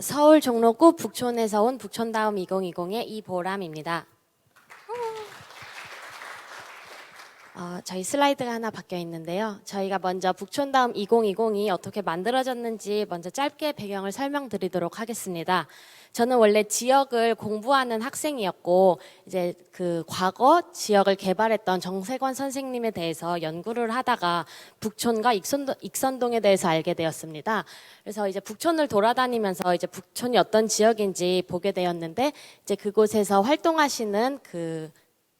서울 종로구 북촌에서 온 북촌다움 2020의 이보람입니다. 어, 저희 슬라이드가 하나 바뀌어 있는데요. 저희가 먼저 북촌다움 2020이 어떻게 만들어졌는지 먼저 짧게 배경을 설명드리도록 하겠습니다. 저는 원래 지역을 공부하는 학생이었고 이제 그 과거 지역을 개발했던 정세권 선생님에 대해서 연구를 하다가 북촌과 익선동, 익선동에 대해서 알게 되었습니다. 그래서 이제 북촌을 돌아다니면서 이제 북촌이 어떤 지역인지 보게 되었는데 이제 그곳에서 활동하시는 그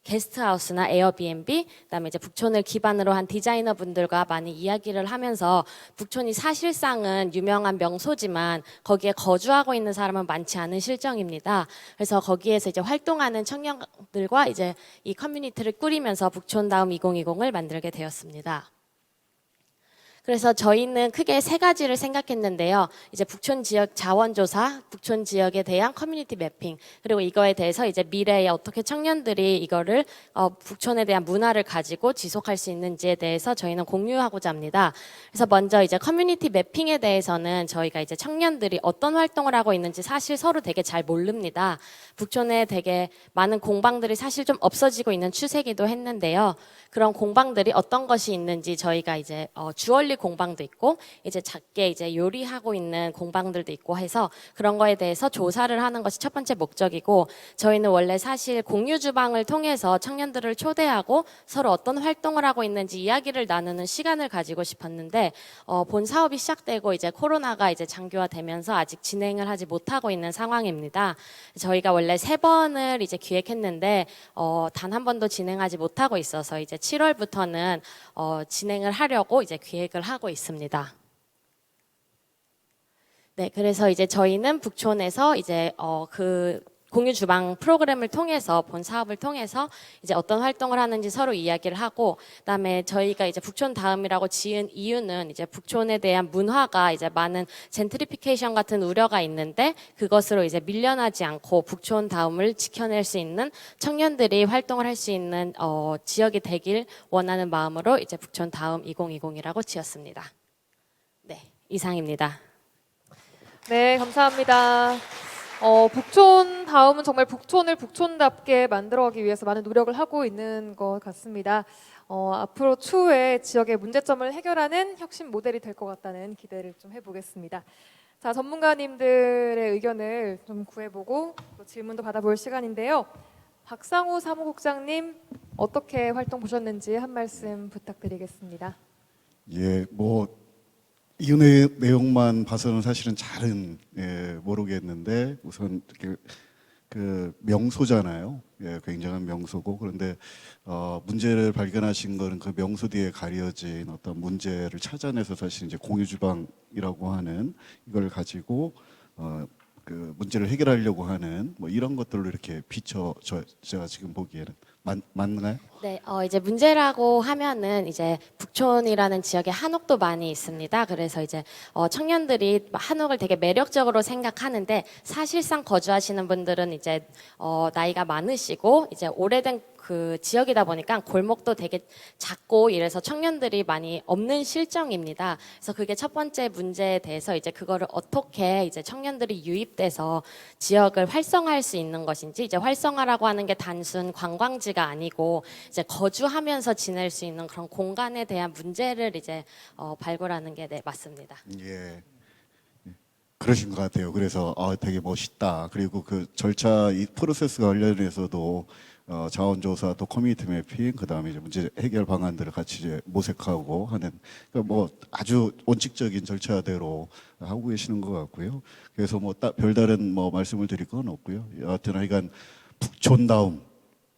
게스트하우스나 에어비앤비, 그다음에 이제 북촌을 기반으로 한 디자이너 분들과 많이 이야기를 하면서 북촌이 사실상은 유명한 명소지만 거기에 거주하고 있는 사람은 많지 않은 실정입니다. 그래서 거기에서 이제 활동하는 청년들과 이제 이 커뮤니티를 꾸리면서 북촌 다음 2020을 만들게 되었습니다. 그래서 저희는 크게 세 가지를 생각했는데요. 이제 북촌 지역 자원조사, 북촌 지역에 대한 커뮤니티 매핑, 그리고 이거에 대해서 이제 미래에 어떻게 청년들이 이거를 어, 북촌에 대한 문화를 가지고 지속할 수 있는지에 대해서 저희는 공유하고자 합니다. 그래서 먼저 이제 커뮤니티 매핑에 대해서는 저희가 이제 청년들이 어떤 활동을 하고 있는지 사실 서로 되게 잘 모릅니다. 북촌에 되게 많은 공방들이 사실 좀 없어지고 있는 추세기도 했는데요. 그런 공방들이 어떤 것이 있는지 저희가 이제 어, 주얼리 공방도 있고 이제 작게 이제 요리하고 있는 공방들도 있고 해서 그런 거에 대해서 조사를 하는 것이 첫 번째 목적이고 저희는 원래 사실 공유 주방을 통해서 청년들을 초대하고 서로 어떤 활동을 하고 있는지 이야기를 나누는 시간을 가지고 싶었는데 어, 본 사업이 시작되고 이제 코로나가 이제 장기화되면서 아직 진행을 하지 못하고 있는 상황입니다. 저희가 원래 세 번을 이제 기획했는데 어, 단 한 번도 진행하지 못하고 있어서 이제 7월부터는 어, 진행을 하려고 이제 기획을 하고 있습니다. 네, 그래서 이제 저희는 북촌에서 이제 어, 그 공유 주방 프로그램을 통해서 본 사업을 통해서 이제 어떤 활동을 하는지 서로 이야기를 하고 그다음에 저희가 이제 북촌 다음이라고 지은 이유는 이제 북촌에 대한 문화가 이제 많은 젠트리피케이션 같은 우려가 있는데 그것으로 이제 밀려나지 않고 북촌 다음을 지켜낼 수 있는 청년들이 활동을 할 수 있는 어, 지역이 되길 원하는 마음으로 이제 북촌 다음 2020이라고 지었습니다. 네, 이상입니다. 네, 감사합니다. 어, 북촌 다음은 정말 북촌을 북촌답게 만들어가기 위해서 많은 노력을 하고 있는 것 같습니다. 어, 앞으로 추후에 지역의 문제점을 해결하는 혁신 모델이 될 것 같다는 기대를 좀 해보겠습니다. 자, 전문가님들의 의견을 좀 구해보고 또 질문도 받아볼 시간인데요. 박상우 사무국장님 어떻게 활동 보셨는지 한 말씀 부탁드리겠습니다. 예, 뭐 이은의 내용만 봐서는 사실은 잘은 예, 모르겠는데 우선 이렇게 그 명소잖아요. 예, 굉장한 명소고 그런데 어, 문제를 발견하신 거는 그 명소 뒤에 가려진 어떤 문제를 찾아내서 사실 이제 공유 주방이라고 하는 이걸 가지고 어, 그 문제를 해결하려고 하는 뭐 이런 것들로 이렇게 비춰 저 제가 지금 보기에는 맞, 맞나요? 네, 어, 이제 문제라고 하면은 이제 북촌이라는 지역에 한옥도 많이 있습니다. 그래서 이제 어, 청년들이 한옥을 되게 매력적으로 생각하는데 사실상 거주하시는 분들은 이제 어, 나이가 많으시고 이제 오래된 그 지역이다 보니까 골목도 되게 작고 이래서 청년들이 많이 없는 실정입니다. 그래서 그게 첫 번째 문제에 대해서 이제 그거를 어떻게 이제 청년들이 유입돼서 지역을 활성화할 수 있는 것인지 이제 활성화라고 하는 게 단순 관광지 가 아니고 이제 거주하면서 지낼 수 있는 그런 공간에 대한 문제를 이제 어, 발굴하는 게 네, 맞습니다. 예. 그러신 것 같아요. 그래서 아, 되게 멋있다. 그리고 그 절차 이 프로세스 관련해서도 어, 자원조사 또 커뮤니티 매핑 그다음에 이제 문제 해결 방안들을 같이 이제 모색하고 하는 그러니까 뭐 아주 원칙적인 절차대로 하고 계시는 것 같고요. 그래서 뭐 따, 별다른 뭐 말씀을 드릴 건 없고요. 여하튼 하여간 북촌다움,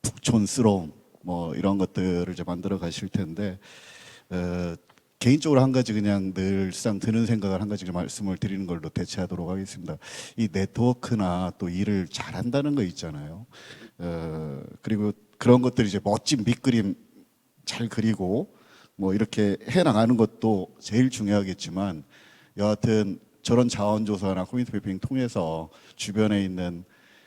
북촌스러움 뭐 이런 것들을 이제 만들어 가실 텐데 어, 개인적으로 한 가지 그냥 늘상 드는 생각을 한 가지 말씀을 드리는 걸로 대체하도록 하겠습니다. 이 네트워크나 또 일을 잘한다는 거 있잖아요. 어, 그리고 그런 것들이 이제 멋진 밑그림 잘 그리고 뭐 이렇게 해 나가는 것도 제일 중요하겠지만 여하튼 저런 자원조사나 커뮤니티 매핑 통해서 주변에 있는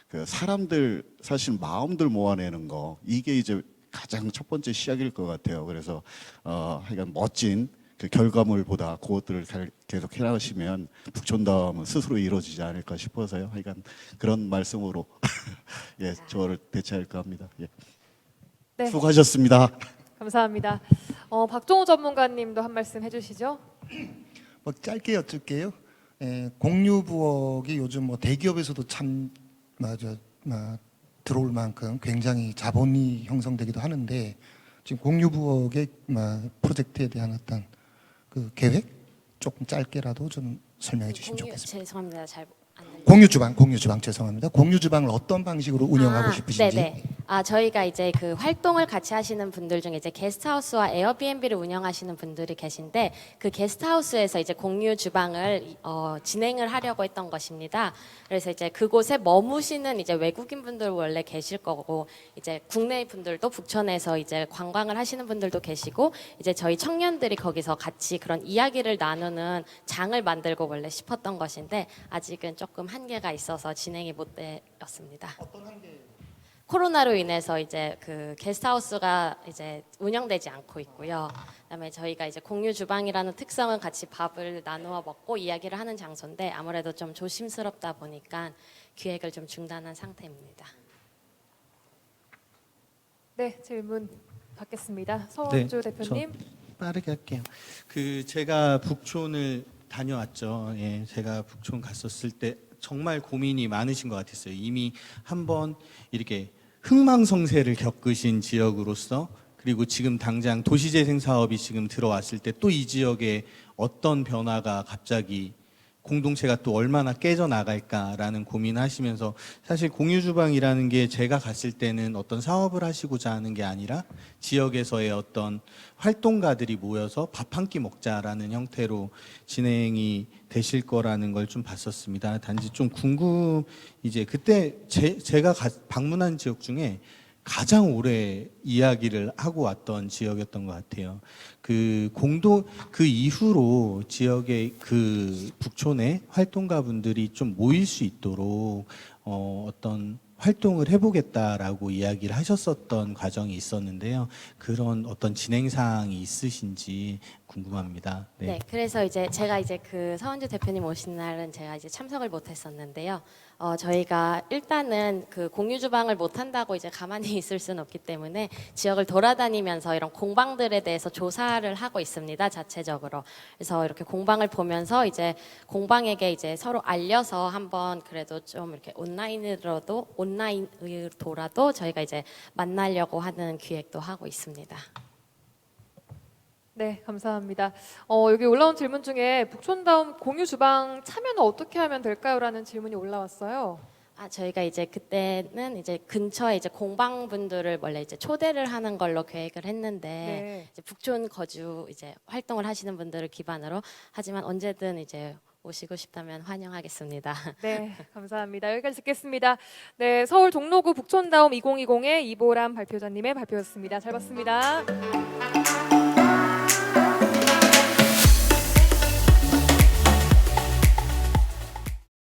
그 사람들 사실 마음들 모아내는 거 이게 이제 가장 첫 번째 시작일 것 같아요. 그래서 어 하여간 멋진 그 결과물보다 그것들을 잘 계속 해나가시면 북촌다움은 스스로 이루어지지 않을까 싶어서요. 하여간 그런 말씀으로 예, 저를 대체할까 합니다. 예. 네. 수고하셨습니다. 감사합니다. 어, 박종호 전문가님도 한 말씀 해주시죠. 뭐 짧게 여쭐게요. 에, 공유 부엌이 요즘 뭐 대기업에서도 참 맞아 마, 들어올 만큼 굉장히 자본이 형성되기도 하는데 지금 공유 부엌의 마, 프로젝트에 대한 어떤 그 계획 조금 짧게라도 좀 설명해 주시면 공유- 좋겠습니다. 죄송합니다. 잘. 공유 주방, 공유 주방 죄송합니다. 공유 주방을 어떤 방식으로 운영하고 아, 싶으신지. 네네. 아 저희가 이제 그 활동을 같이 하시는 분들 중에 이제 게스트하우스와 에어비앤비를 운영하시는 분들이 계신데 그 게스트하우스에서 이제 공유 주방을 어, 진행을 하려고 했던 것입니다. 그래서 이제 그곳에 머무시는 이제 외국인 분들 원래 계실 거고 이제 국내 분들도 북촌에서 이제 관광을 하시는 분들도 계시고 이제 저희 청년들이 거기서 같이 그런 이야기를 나누는 장을 만들고 원래 싶었던 것인데 아직은 조금 한계가 있어서 진행이 못 되었습니다. 코로나로 인해서 이제 그 게스트하우스가 이제 운영되지 않고 있고요. 그다음에 저희가 이제 공유 주방이라는 특성은 같이 밥을 나누어 먹고 이야기를 하는 장소인데 아무래도 좀 조심스럽다 보니까 기획을 좀 중단한 상태입니다. 네, 질문 받겠습니다. 서원주 대표님. 빠르게 할게요. 그 제가 북촌을 다녀왔죠. 예, 제가 북촌 갔었을 때 정말 고민이 많으신 것 같았어요. 이미 한번 이렇게 흥망성쇠를 겪으신 지역으로서 그리고 지금 당장 도시재생 사업이 지금 들어왔을 때 또 이 지역에 어떤 변화가 갑자기 공동체가 또 얼마나 깨져 나갈까라는 고민하시면서 사실 공유 주방이라는 게 제가 갔을 때는 어떤 사업을 하시고자 하는 게 아니라 지역에서의 어떤 활동가들이 모여서 밥 한 끼 먹자라는 형태로 진행이 되실 거라는 걸 좀 봤었습니다. 단지 좀 궁금 이제 그때 제, 제가 가- 방문한 지역 중에 가장 오래 이야기를 하고 왔던 지역이었던 것 같아요. 그 공동 그 이후로 지역의 그 북촌의 활동가 분들이 좀 모일 수 있도록 어, 어떤 활동을 해보겠다라고 이야기를 하셨었던 과정이 있었는데요. 그런 어떤 진행 사항이 있으신지 궁금합니다. 네. 그래서 이제 제가 이제 그 서원주 대표님 오신 날은 제가 이제 참석을 못 했었는데요. 어, 저희가 일단은 그 공유 주방을 못 한다고 이제 가만히 있을 수는 없기 때문에 지역을 돌아다니면서 이런 공방들에 대해서 조사를 하고 있습니다. 자체적으로. 그래서 이렇게 공방을 보면서 이제 공방에게 이제 서로 알려서 한번 그래도 좀 이렇게 온라인으로도 온라인으로라도 저희가 이제 만나려고 하는 기획도 하고 있습니다. 네, 감사합니다. 어, 여기 올라온 질문 중에 북촌다움 공유 주방 참여는 어떻게 하면 될까요?라는 질문이 올라왔어요. 아, 저희가 이제 그때는 이제 근처에 이제 공방분들을 원래 이제 초대를 하는 걸로 계획을 했는데 네. 이제 북촌 거주 이제 활동을 하시는 분들을 기반으로 하지만 언제든 이제 오시고 싶다면 환영하겠습니다. 네, 감사합니다. 여기까지 듣겠습니다. 네, 서울 종로구 북촌다움 2020의 이보람 발표자님의 발표였습니다. 잘 봤습니다.